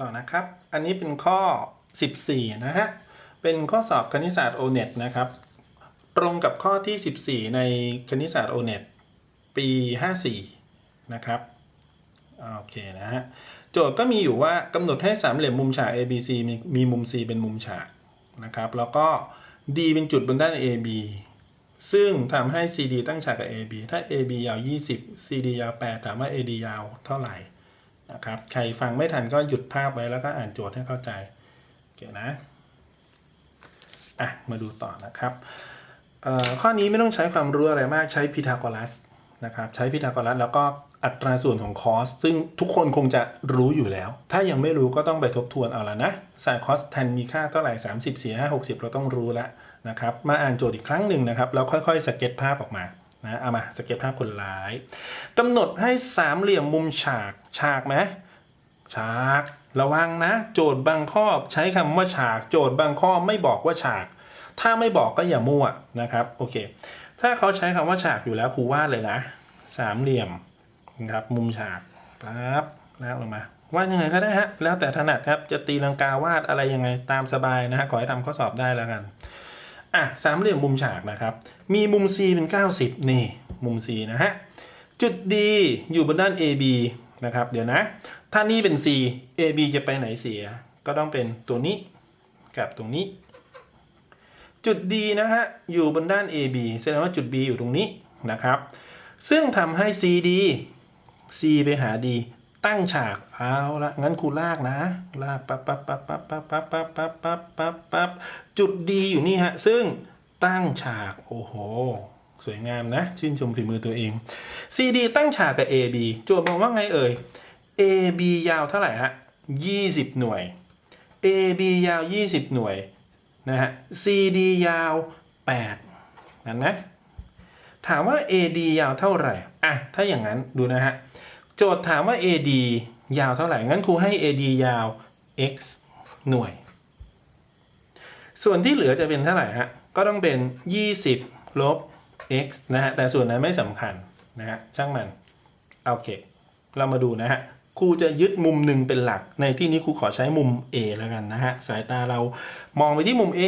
ต่อนะครับ อันนี้เป็นข้อ 14 นะฮะ เป็นข้อสอบคณิตศาสตร์ O-NET นะครับ ตรงกับข้อที่ 14 ในคณิตศาสตร์ O-NET ปี 54 นะครับ โอเคนะฮะ โจทย์ก็มีอยู่ว่ากำหนดให้สามเหลี่ยมมุมฉาก ABC มีมีมุม C เป็นมุมฉากนะครับ แล้วก็ D เป็นจุดบนด้าน AB ซึ่งทำให้ CD ตั้งฉากกับ AB ถ้า AB ยาว 20 CD ยาว 8 ถามว่า AD ยาวเท่าไหร่ นะครับ ใครฟังไม่ทันก็หยุดภาพไว้แล้วก็อ่านโจทย์ให้เข้าใจโอเคนะ อะ มาดูต่อนะครับ ข้อนี้ไม่ต้องใช้ความรู้อะไรมากใช้พีทาโกรัสนะครับ ใช้พีทาโกรัสแล้วก็อัตราส่วนของคอสซึ่งทุกคนคงจะรู้อยู่แล้ว ถ้ายังไม่รู้ก็ต้องไปทบทวนเอาละนะสายคอสแทนมีค่าเท่าไหร่ 30 4 5 60 เราต้องรู้แล้วนะครับ มาอ่านโจทย์อีกครั้งหนึ่งนะครับ แล้วค่อยๆสเก็ตภาพออกมา นะเอามาสเก็ตภาพคนร้ายกำหนดให้สามเหลี่ยมมุมฉากฉากไหมฉาก ระวังนะ โจทย์บางข้อใช้คำว่าฉาก โจทย์บางข้อไม่บอกว่าฉาก ถ้าไม่บอกก็อย่ามั่วนะครับโอเค ถ้าเขาใช้คำว่าฉากอยู่แล้วครูวาดเลยนะสามเหลี่ยมนะครับมุมฉากปั๊บลากลงมาวาดยังไงก็ได้ฮะแล้วแต่ถนัดครับจะตีลังกาวาดอะไรยังไงตามสบายนะฮะขอให้ทำข้อสอบได้แล้วกัน อะสามเหลี่ยมมุมฉากนะครับ มีมุม C เป็น 90 นี่ มุม C นะฮะ จุด D อยู่บนด้าน AB นะครับ เดี๋ยวนะ ถ้านี่เป็น C AB จะไปไหนเสีย ก็ต้องเป็นตัวนี้กับตรงนี้ จุด D นะฮะ อยู่บนด้าน AB แสดงว่าจุด B อยู่ตรงนี้นะครับ ซึ่งทำให้ CD C ไปหา D ตั้งฉากเอาละงั้นครูลากนะลากปั๊บปั๊บปั๊บปั๊บปั๊บปั๊บปั๊บปั๊บปั๊บปั๊บปั๊บจุด D อยู่นี่ฮะ ซึ่งตั้งฉากโอ้โห สวยงามนะ ชื่นชมฝีมือตัวเอง CD ตั้งฉากกับ AB โจทย์บอกว่าไงเอ่ย AB ยาวเท่าไหร่ฮะ20 หน่วย AB ยาว 20 หน่วยนะฮะ CD ยาว 8 นั่นนะ ถามว่า AD ยาวเท่าไหร่ อะ ถ้าอย่างนั้นดูนะฮะ โจทย์ถามว่า AD ยาวเท่าไหร่ งั้นครูให้ AD ยาว x หน่วย ส่วนที่เหลือจะเป็นเท่าไหร่ฮะ ก็ต้องเป็น 20 ลบ x นะฮะ แต่ส่วนนั้นไม่สำคัญนะฮะ ช่างมัน โอเค เรามาดูนะฮะ ครูจะยึดมุมหนึ่งเป็นหลัก ในที่นี้ครูขอใช้มุม A แล้วกันนะฮะ สายตาเรามองไปที่มุม A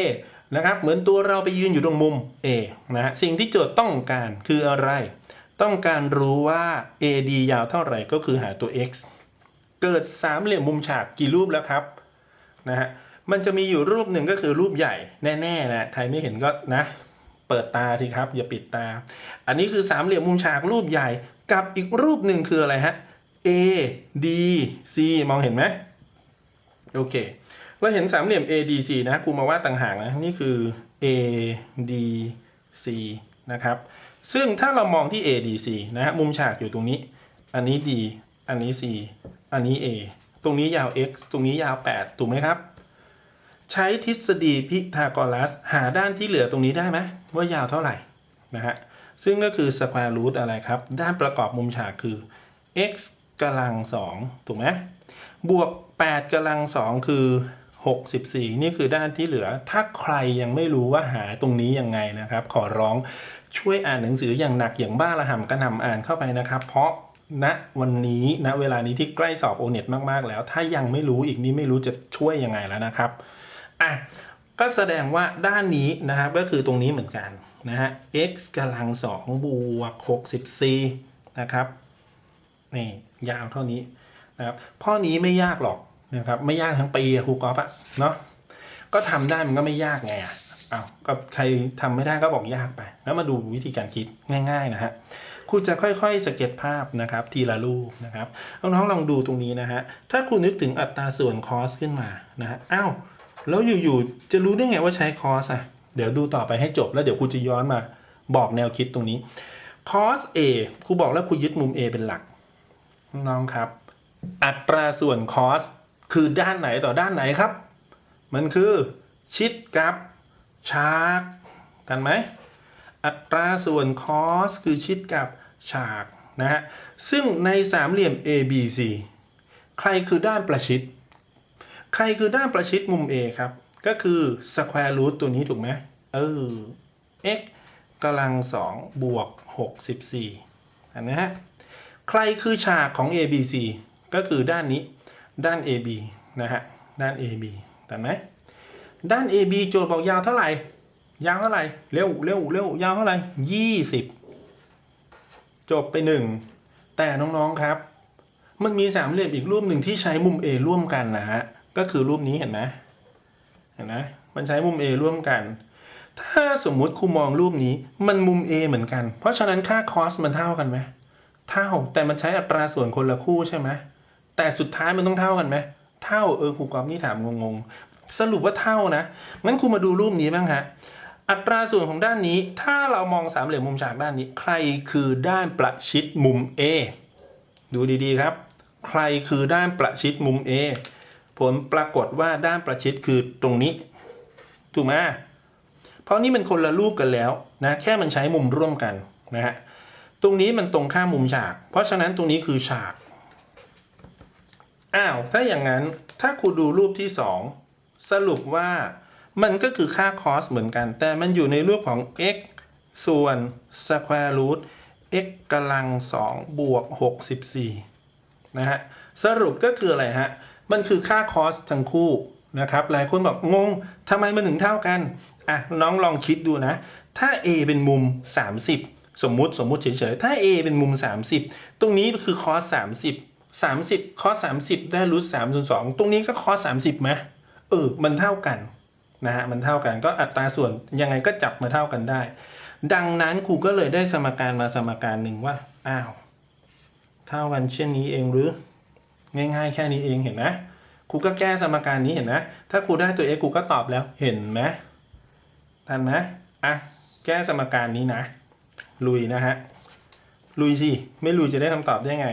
นะครับ เหมือนตัวเราไปยืนอยู่ตรงมุม A นะฮะ สิ่งที่โจทย์ต้องการคืออะไร ต้องการรู้ว่า AD ยาวเท่าไหร่ก็คือหาตัว x เกิดสามเหลี่ยมมุมฉากกี่รูปแล้วครับนะฮะมันจะมีอยู่รูปหนึ่งก็คือรูปใหญ่แน่ๆนะใครไม่เห็นก็นะ เปิดตาสิครับ อย่าปิดตา อันนี้คือสามเหลี่ยมมุมฉากรูปใหญ่กับอีกรูปหนึ่งคืออะไรฮะ A D C มองเห็นไหมโอเคเราเห็นสามเหลี่ยม A D C นะครูมาวาดต่างหากนะ นี่คือ A D C นะครับ ซึ่งถ้าเรามองที่ A D C นะฮะมุมฉากอยู่ตรงนี้ อันนี้ D อันนี้ C อันนี้ A ตรงนี้ยาว X ตรงนี้ยาว 8 ถูกไหมครับ ใช้ทฤษฎีพิทาโกรัส หาด้านที่เหลือตรงนี้ได้ไหมว่ายาวเท่าไหร่นะฮะซึ่งก็คือ square root อะไรครับ ด้านประกอบมุมฉากคือ x กำลัง2ถูกไหมบวก 8กำลัง2คือ 64 นี่คือด้านที่เหลือ ถ้าใครยังไม่รู้ว่าหาตรงนี้ยังไงนะครับ ขอร้อง ช่วยอ่านหนังสืออย่างหนักอย่างบ้าระห่ำกระหน่ำอ่านเข้าไปนะครับ เพราะณวันนี้ณเวลานี้ที่ใกล้สอบโอเน็ตมาก ๆ แล้ว ถ้ายังไม่รู้อีกนี่ไม่รู้จะช่วยยังไงแล้วนะครับอะก็แสดงว่าด้านนี้นะครับก็คือตรงนี้เหมือนกันนะฮะ x กำลังสองบวก64นะครับนี่ยาวเท่านี้นะครับข้อนี้ไม่ยากหรอกนะครับไม่ยากทั้งปีครูกอล์ฟอะเนาะก็ทำได้มันก็ไม่ยากไงอะ อ้าวก็ใครทำไม่ได้ก็บอกยากไป แล้วมาดูวิธีการคิดง่าย ๆ นะฮะครูจะค่อยๆสเก็ตภาพนะครับ ทีละรูปนะครับน้องๆลองดูตรงนี้นะฮะถ้าครูนึกถึงอัตราส่วนคอสขึ้นมานะฮะอ้าวแล้วอยู่ๆจะรู้ได้ไงว่าใช้คอสอะเดี๋ยวดูต่อไปให้จบแล้วเดี๋ยวครูจะย้อนมาบอกแนวคิดตรงนี้คอส A ครูบอกแล้วครูยึดมุม A เป็นหลักน้องครับ อัตราส่วนคอสคือด้านไหนต่อด้านไหนครับ มันคือชิดกับ ฉากกันไหม อัตราส่วนคอสคือชิดกับฉากนะฮะ ซึ่งในสามเหลี่ยม ABC ใครคือด้านประชิด ใครคือด้านประชิดมุม A ครับ ก็คือ square root ตัวนี้ถูกไหมเออ x กำลังสองบวก 64อันนะฮะ ใครคือฉากของ ABC ก็คือด้านนี้ ด้าน AB นะฮะ ด้าน AB ตัดไหม ด้าน AB โจทย์บอกยาวเท่าไหร่ ยาวเท่าไหร่ เร็วเร็วเร็วยาวเท่าไหร่ยี่สิบจบไปหนึ่งแต่น้องๆครับ มันมีสามเหลี่ยมอีกรูปหนึ่งที่ใช้มุม A ร่วมกันนะฮะก็คือรูปนี้เห็นไหมเห็นไหมมันใช้มุม A ร่วมกัน ถ้าสมมุติครูมองรูปนี้มันมุม A เหมือนกัน เพราะฉะนั้นค่า cos มันเท่ากันไหมเท่าแต่มันใช้อัตราส่วนคนละคู่ใช่ไหมแต่สุดท้ายมันต้องเท่ากันไหมเท่าเออครูกอล์ฟนี่ถามงงๆ สรุปว่าเท่านะงั้นครูมาดูรูปนี้บ้างฮะอัตราส่วนของด้านนี้ ถ้าเรามองสามเหลี่ยมมุมฉากด้านนี้ ใครคือด้านประชิดมุม A ดูดีๆครับ ใครคือด้านประชิดมุม A ผลปรากฏว่าด้านประชิดคือตรงนี้ ถูกไหมเพราะนี่มันคนละรูปกันแล้วนะ แค่มันใช้มุมร่วมกันนะฮะ ตรงนี้มันตรงข้ามมุมฉาก เพราะฉะนั้นตรงนี้คือฉาก อ้าว ถ้าอย่างนั้น ถ้าคุณดูรูปที่2 สรุปว่ามันก็คือค่า cos เหมือนกัน แต่มันอยู่ในรูปของ x ส่วน square root x กำลัง2บวก64 นะฮะ สรุปก็คืออะไรฮะ มันคือค่า cos ทั้งคู่นะครับ หลายคนบอกงงทำไมมันถึงเท่ากัน อะ น้องลองคิดดูนะ ถ้า a เป็นมุม 30 สมมุติสมมุติเฉยๆ ถ้า a เป็นมุม 30 ตรงนี้คือ cos 30 30 cos 30 ได้รูท3ส่วน2ตรงนี้ก็ cos 30ไหม เออมันเท่ากันนะฮะมันเท่ากันก็อัตราส่วนยังไงก็จับมาเท่ากันได้ ดังนั้นครูก็เลยได้สมการมาสมการหนึ่งว่าอ้าวเท่ากันเช่นนี้เองหรือ ง่ายๆ แค่นี้เองเห็นไหมครูก็แก้สมการนี้เห็นไหมถ้าครูได้ตัว x ครูก็ตอบแล้วเห็นไหมทันไหมอะแก้สมการนี้นะ ลุยนะฮะลุยสิไม่ลุยจะได้คำตอบได้ไง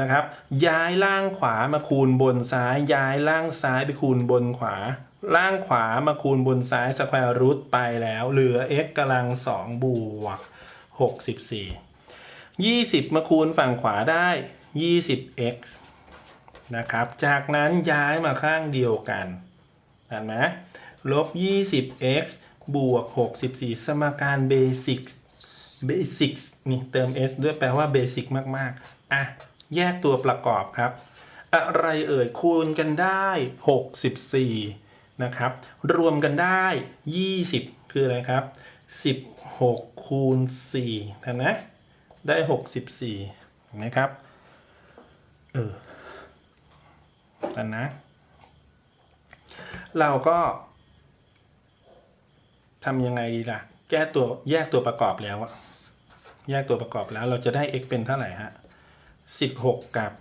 นะครับ ย้ายล่างขวามาคูณบนซ้าย ย้ายล่างซ้ายไปคูณบนขวา ล่างขวามาคูณบนซ้ายสแควร์รูทไปแล้ว เหลือ x กำลัง2บวก64 20 มาคูณฝั่งขวาได้ 20x นะครับ จากนั้นย้ายมาข้างเดียวกันเห็นไหมลบ 20x บวก 64 สมการเบสิก basics นี่เติม s ด้วยแปลว่า basic มาก ๆ อะ แยกตัวประกอบครับ อะไรเอ่ยคูณกันได้ 64 นะครับ รวมกันได้ 20 คืออะไรครับ 16 คูณ4ทันนะ ได้ 64เห็นไหมครับ เออทันนะ เราก็ทำยังไงดีล่ะ แก้ตัวแยกตัวประกอบแล้วอะแยกตัวประกอบแล้วเราจะได้ x เป็นเท่าไหร่ฮะ 16กับ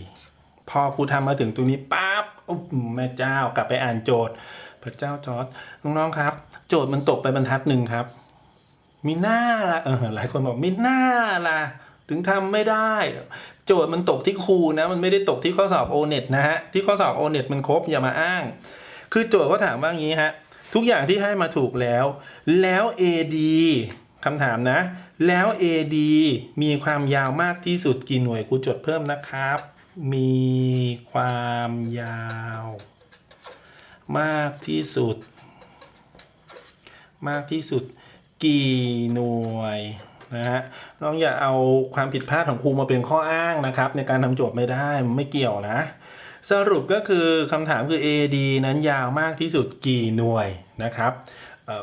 4พอครูทำมาถึงตรงนี้ปั๊บอุ๊บแม่เจ้ากลับไปอ่านโจทย์ พระเจ้าจอร์ดน้องๆครับ โจทย์มันตกไปบรรทัดหนึ่งครับ มีหน้าละเออหลายคนบอกมีหน้าละถึงทำไม่ได้ โจทย์มันตกที่ครูนะ มันไม่ได้ตกที่ข้อสอบโอเน็ตนะฮะ ที่ข้อสอบโอเน็ตมันครบอย่ามาอ้าง คือโจทย์เขาถามว่างี้ฮะ ทุกอย่างที่ให้มาถูกแล้ว แล้ว AD คำถามนะ แล้ว AD มีความยาวมากที่สุดกี่หน่วยครูจดเพิ่มนะครับ มีความยาว มากที่สุด มากที่สุด กี่หน่วยนะฮะน้องอย่าเอาความผิดพลาดของครูมาเป็นข้ออ้างนะครับ ในการทำโจทย์ไม่ได้มันไม่เกี่ยวนะ สรุปก็คือคำถามคือ AD นั้นยาวมากที่สุดกี่หน่วยนะครับ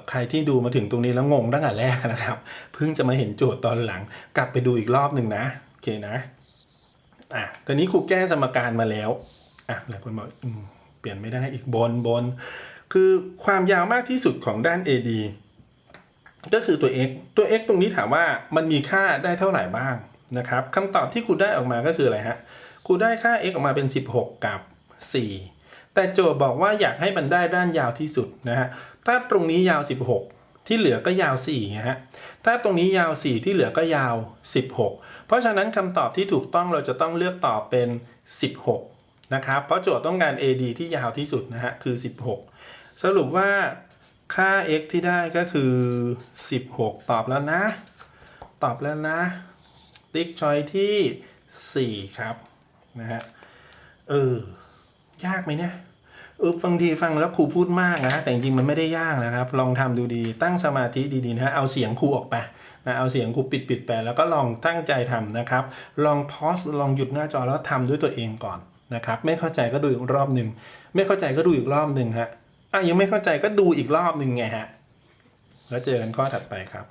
ใครที่ดูมาถึงตรงนี้แล้วงงตั้งแต่แรกนะครับ เพิ่งจะมาเห็นโจทย์ตอนหลัง กลับไปดูอีกรอบหนึ่งนะ โอเคนะ อะตอนนี้ครูแก้สมการมาแล้ว อะหลายคนบอกอเปลี่ยนไม่ได้อีกบนบน คือความยาวมากที่สุดของด้าน AD ก็คือตัว x ตัว x ตรงนี้ถามว่ามันมีค่าได้เท่าไหร่บ้างนะครับคำตอบที่ครูได้ออกมาก็คืออะไรฮะครูได้ค่า x ออกมาเป็น 16 กับ 4 แต่โจทย์บอกว่าอยากให้มันได้ด้านยาวที่สุดนะฮะ ถ้าตรงนี้ยาว 16 ที่เหลือก็ยาว4นะฮะถ้าตรงนี้ยาว 4 ที่เหลือก็ยาว 16 เพราะฉะนั้นคำตอบที่ถูกต้องเราจะต้องเลือกตอบเป็น 16 นะครับ เพราะโจทย์ต้องการ AD ที่ยาวที่สุดนะฮะคือ 16 สรุปว่าค่า x ที่ได้ก็คือ 16 ตอบแล้วนะ ตอบแล้วนะ ติ๊กชอยที่ 4 ครับนะฮะเออ ยากไหมเนี่ย ออฟังทีฟังแล้วครูพูดมากนะแต่จริงๆมันไม่ได้ยากนะครับ ลองทำดูดีตั้งสมาธิดีๆนะเอาเสียงครูออกไปนะเอาเสียงครูปิดๆไปแล้วก็ลองตั้งใจทำนะครับ ลองพอสลองหยุดหน้าจอแล้วทำด้วยตัวเองก่อนนะครับ ไม่เข้าใจก็ดูอีกรอบหนึ่งไม่เข้าใจก็ดูอีกรอบหนึ่งฮะอะยังไม่เข้าใจก็ดูอีกรอบหนึ่งไงฮะแล้วเจอกันข้อถัดไปครับ